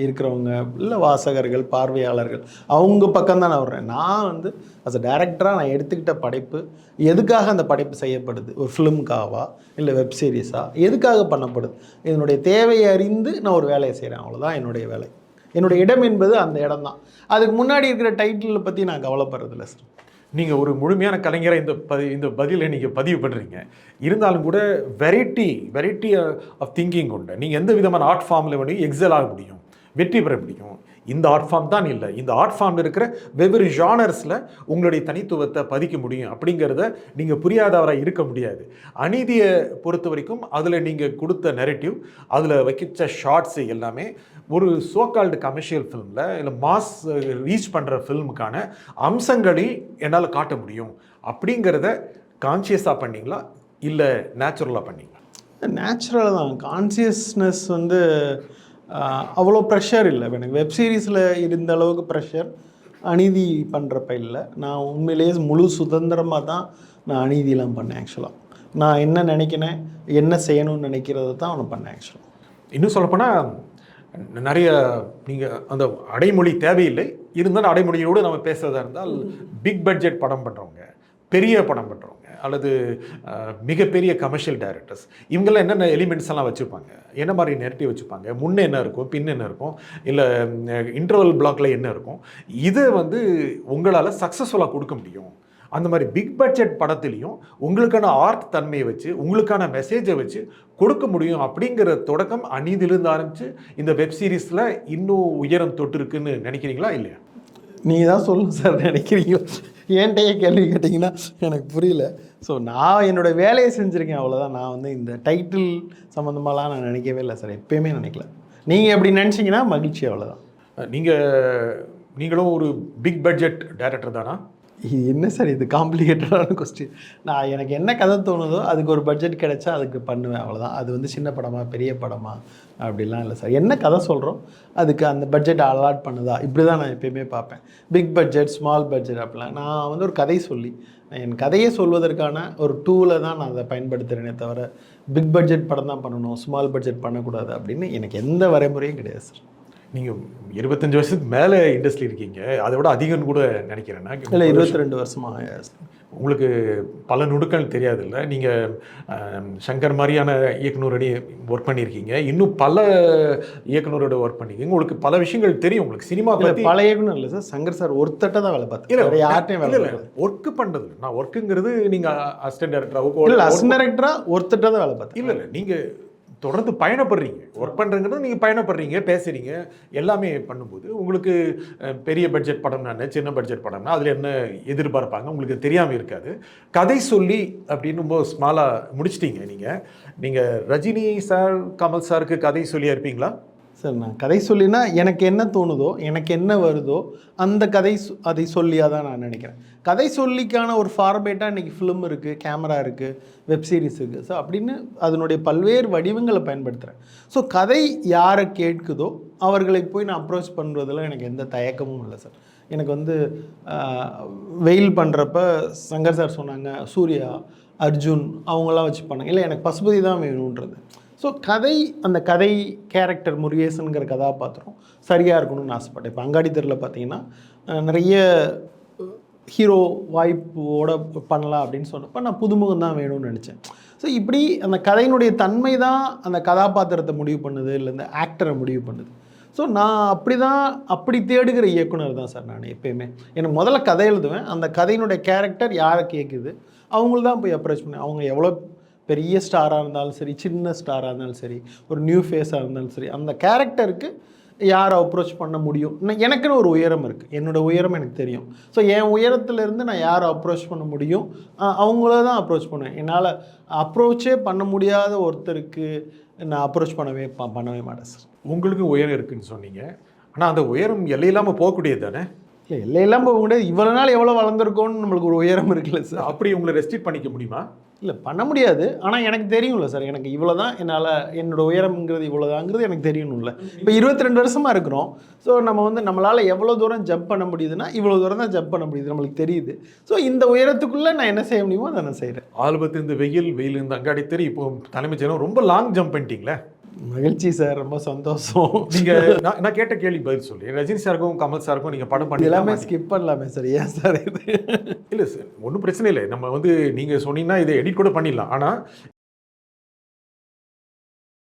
இருக்கிறவங்க இல்லை வாசகர்கள் பார்வையாளர்கள் அவங்க பக்கம் தான் நான் வர்றேன். நான் வந்து அஸ் அ டேரக்டராக நான் எடுத்துக்கிட்ட படைப்பு எதுக்காக அந்த படைப்பு செய்யப்படுது? ஒரு ஃபிலிம்காவா இல்லை வெப் சீரிஸா எதுக்காக பண்ணப்படுது? என்னுடைய தேவையை அறிந்து நான் ஒரு வேலையை செய்கிறேன் அவ்வளோதான் என்னுடைய வேலை. என்னுடைய இடம் என்பது அந்த இடம் தான் அதுக்கு முன்னாடி இருக்கிற டைட்டிலை பற்றி நான் கவலைப்படுறதில்ல சார் நீங்கள் ஒரு முழுமையான கலைஞரை இந்த பதி இந்த பதிலை நீங்கள் பதிவு பண்ணுறீங்க இருந்தாலும் கூட வெரைட்டி வெரைட்டி ஆஃப் திங்கிங் உண்டு நீங்கள் எந்த விதமான ஆர்ட் ஃபார்மில் வேணும் எக்ஸல் ஆக முடியும் வெற்றி பெற முடியும். இந்த ஆர்ட் ஃபார்ம் தான் இல்லை. இந்த ஆர்ட் ஃபார்மில் இருக்கிற வெவ்வேறு ஜானர்ஸில் உங்களுடைய தனித்துவத்தை பதிக்க முடியும். அப்படிங்கிறத நீங்கள் புரியாதவராக இருக்க முடியாது. அநீதியை பொறுத்த வரைக்கும் அதில் நீங்கள் கொடுத்த நெரட்டிவ் அதில் வைக்கிச்ச ஷார்ட்ஸு எல்லாமே ஒரு சோகால்டு கமர்ஷியல் ஃபிலிமில் இல்லை மாஸ் ரீச் பண்ணுற ஃபில்முக்கான அம்சங்களை என்னால் காட்ட முடியும். அப்படிங்கிறத கான்சியஸாக பண்ணீங்களா? இல்லை நேச்சுரலாக பண்ணிங்களா? நேச்சுரல் தான். கான்சியஸ்னஸ் வந்து அவ்வளோ ப்ரெஷர் இல்லை எனக்கு வெப் சீரிஸில் இருந்த அளவுக்கு ப்ரெஷர் அநீதி பண்ணுறப்ப இல்லை. நான் உண்மையிலேயே முழு சுதந்திரமாக தான் நான் அநீதியெலாம் பண்ணேன் ஆக்சுவலாக நான் என்ன நினைக்கிறேன் என்ன செய்யணும்னு நினைக்கிறத தான் அவனை பண்ணேன் ஆக்சுவலாக இன்னும் சொல்லப்போனால் நிறைய நீங்கள் அந்த அடைமொழி தேவையில்லை. இருந்தாலும் அடைமொழியோடு நம்ம பேசுறதா இருந்தால் பிக் பட்ஜெட் படம் பண்ணுறவங்க பெரிய படம் பண்ணுறவங்க அல்லது மிகப்பெரிய கமர்ஷியல் டைரக்டர்ஸ் இவங்கெல்லாம் என்னென்ன எலிமெண்ட்ஸ் எல்லாம் வச்சுருப்பாங்க? என்ன மாதிரி நெரட்டிவ் வச்சுப்பாங்க முன்ன என்ன இருக்கும்? பின் என்ன இருக்கும்? இல்லை இன்டர்வல் பிளாக்ல என்ன இருக்கும்? இதை வந்து உங்களால் சக்ஸஸ்ஃபுல்லாக கொடுக்க முடியும். அந்த மாதிரி பிக் பட்ஜெட் படத்துலையும் உங்களுக்கான ஆர்ட் தன்மையை வச்சு உங்களுக்கான மெசேஜை வச்சு கொடுக்க முடியும் அப்படிங்கிற தொடக்கம் அநீதிலிருந்து ஆரம்பித்து இந்த வெப் சீரிஸில் இன்னும் உயரம் தொட்டிருக்குன்னு நினைக்கிறீங்களா? இல்லையா? நீங்கள் தான் சொல்லணும் சார் நினைக்கிறீங்களோ? ஏன்ட்டையே கேள்வி கேட்டிங்கன்னா எனக்கு புரியல. ஸோ நான் என்னோடய வேலையை செஞ்சுருக்கேன் அவ்வளோதான் நான் வந்து இந்த டைட்டில் சம்மந்தமாலாம் நான் நினைக்கவே இல்லை சார் எப்பயுமே நினைக்கல. நீங்கள் எப்படி நினச்சிங்கன்னா மகிழ்ச்சி அவ்வளோதான் நீங்கள் நீங்களும் ஒரு பிக் பட்ஜெட் டேரக்டர் தானா? இது என்ன சார் இது காம்ப்ளிகேட்டடான கொஸ்டின் நான் எனக்கு என்ன கதை தோணுதோ அதுக்கு ஒரு பட்ஜெட் கிடைச்சா அதுக்கு பண்ணுவேன் அவ்வளோதான் அது வந்து சின்ன படமா பெரிய படமா? அப்படிலாம் இல்லை சார். என்ன கதை சொல்கிறோம் அதுக்கு அந்த பட்ஜெட் அலாட் பண்ணுதா? இப்படி தான் நான் எப்பயுமே பார்ப்பேன். பிக் பட்ஜெட் ஸ்மால் பட்ஜெட் அப்படிலாம். நான் வந்து ஒரு கதை சொல்லி என் கதையை சொல்வதற்கான ஒரு டூலை தான் நான் அதை பயன்படுத்துகிறேனே தவிர பிக் பட்ஜெட் படம் தான் பண்ணணும் ஸ்மால் பட்ஜெட் பண்ணக்கூடாது அப்படின்னு எனக்கு எந்த வரைமுறையும் கிடையாது சார். நீங்கள் இருபத்தஞ்சு வருஷத்துக்கு மேலே இண்டஸ்ட்ரி இருக்கீங்க. அதை விட அதிகம் கூட நினைக்கிறேன். நான். இல்லை இருபத்தி ரெண்டு வருஷமா உங்களுக்கு பல நுணுக்கள் தெரியாதுல்ல. நீங்கள் சங்கர் மாதிரியான இயக்குனரோட ஒர்க் பண்ணியிருக்கீங்க. இன்னும் பல இயக்குனரோட ஒர்க் பண்ணிருக்கீங்க உங்களுக்கு பல விஷயங்கள் தெரியும். உங்களுக்கு சினிமா இல்லை பற்றி பழைய இயக்குனர் இல்லை சார். சங்கர் சார் ஒருத்தட்ட தான் வேலை பார்த்தேன் இல்ல யார்ட்டையும் வேலை இல்ல ஒர்க் பண்றது நான் ஒர்க்குங்கிறது நீங்க அசிஸ்டன்ட் இல்லை டேரக்டராக அசிஸ்டன்ட் டைரக்டரா ஒருத்தட்ட தான் வேலை பார்த்தேன் இல்ல இல்ல. நீங்க தொடர்ந்து பயணப்படுறீங்க. ஒர்க் பண்ணுறங்கிறது நீங்கள் பயணப்படுறீங்க பேசுகிறீங்க எல்லாமே பண்ணும்போது உங்களுக்கு பெரிய பட்ஜெட் படம்னா என்ன சின்ன பட்ஜெட் படம்னா அதில் என்ன எதிர்பார்ப்பாங்க உங்களுக்கு தெரியாமல் இருக்காது. கதை சொல்லி அப்படின்னு ரொம்ப ஸ்மாலாக முடிச்சிட்டீங்க நீங்கள் நீங்கள் ரஜினி சார் கமல் சாருக்கு கதை சொல்லியா இருப்பீங்களா சார் நான் கதை சொல்லினா எனக்கு என்ன தோணுதோ எனக்கு என்ன வருதோ அந்த கதை அதை சொல்லியாக தான் நான் நினைக்கிறேன். கதை சொல்லிக்கான ஒரு ஃபார்மேட்டாக இன்றைக்கி ஃபிலிம் இருக்குது கேமரா இருக்குது வெப் சீரிஸ் இருக்குது ஸோ அப்படின்னு அதனுடைய பல்வேறு வடிவங்களை பயன்படுத்துகிறேன் ஸோ கதை யாரை கேட்குதோ அவர்களை போய் நான் அப்ரோச் பண்ணுறதுல எனக்கு எந்த தயக்கமும் இல்லை சார். எனக்கு வந்து வெயில் பண்ணுறப்ப சங்கர் சார் சொன்னாங்க சூர்யா அர்ஜுன் அவங்களாம் வச்சு பண்ணாங்க. இல்லை எனக்கு பசுபதி தான் வேணுன்றது. ஸோ கதை அந்த கதை கேரக்டர் முருகேசனுங்கிற கதாபாத்திரம் சரியாக இருக்கணும்னு ஆசைப்பட்டேன். இப்போ அங்காடி தெருவில் பார்த்தீங்கன்னா நிறைய ஹீரோ வாய்ப்போட பண்ணலாம் அப்படின்னு சொன்னப்போ நான் புதுமுகம் தான் வேணும்னு நினச்சேன். ஸோ இப்படி அந்த கதையினுடைய தன்மை தான் அந்த கதாபாத்திரத்தை முடிவு பண்ணுது இல்லை இந்த ஆக்டரை முடிவு பண்ணுது. ஸோ நான் அப்படி தான் அப்படி தேடுகிற இயக்குனர் தான் சார் நான் எப்பயுமே. எனக்கு முதல்ல கதை எழுதுவேன் அந்த கதையினுடைய கேரக்டர் யாரை கேட்குது அவங்கள தான் போய் அப்ரோச் பண்ணேன். அவங்க எவ்வளோ பெரிய ஸ்டாராக இருந்தாலும் சரி சின்ன ஸ்டாராக இருந்தாலும் சரி ஒரு நியூ ஃபேஸாக இருந்தாலும் சரி அந்த கேரக்டருக்கு யாரை அப்ரோச் பண்ண முடியும்? எனக்குன்னு ஒரு உயரம் இருக்குது என்னோடய உயரம் எனக்கு தெரியும். ஸோ என் உயரத்துலேருந்து நான் யாரை அப்ரோச் பண்ண முடியும்? அவங்கள தான் அப்ரோச் பண்ணுவேன். என்னால் அப்ரோச்சே பண்ண முடியாத ஒருத்தருக்கு நான் அப்ரோச் பண்ணவே ப- பண்ணவே மாட்டேன் சார் உங்களுக்கு உயரம் இருக்குன்னு சொன்னீங்க. ஆனா அந்த உயரம் எல்லையில்லாம போகக்கூடியது தானே? இல்லை எல்லையெல்லாம் போக முடியாது. இவ்வளோ நாள் எவ்வளோ வளர்ந்துருக்கோன்னு நம்மளுக்கு ஒரு உயரம் இருக்குல்ல சார் அப்படி உங்களை ரெஸ்ட்ரிக்ட் பண்ணிக்க முடியுமா? இல்லை பண்ண முடியாது. ஆனால் எனக்கு தெரியும்ல சார் எனக்கு இவ்வளோ தான் என்னால் என்னோட உயரம்ங்கிறது இவ்வளோதாங்கிறது எனக்கு தெரியணும்ல இப்போ இருபத்தி ரெண்டு வருஷமாக இருக்கிறோம். ஸோ நம்ம வந்து நம்மளால் எவ்வளோ தூரம் ஜம்ப் பண்ண முடியுதுன்னா இவ்வளோ தூரம் தான் ஜம்ப் பண்ண முடியுது நம்மளுக்கு தெரியுது. ஸோ இந்த உயரத்துக்குள்ளே நான் என்ன செய்ய முடியுமோ அதை நான் செய்கிறேன் ஆல்பத்து இந்த வெயில் வெயில் இந்த அங்காடி தெரி இப்போ தலைமைச் செயலம் ரொம்ப லாங் ஜம்ப் பண்ணிட்டீங்களே? மகிழ்ச்சி சார் ரொம்ப சந்தோஷம். நீங்க நான் கேட்ட கேள்வி பதில் சொல்லி. ரஜினி சாருக்கும் கமல் சாருக்கும் நீங்க படம் பண்ணி எல்லாமே ஸ்கிப் பண்ணலாமே சார். ஏன் சார் இது? இல்ல சார் ஒன்றும் பிரச்சனை இல்லை. நம்ம வந்து நீங்க சொன்னீங்கன்னா இதை எடிட் கூட பண்ணிடலாம். ஆனா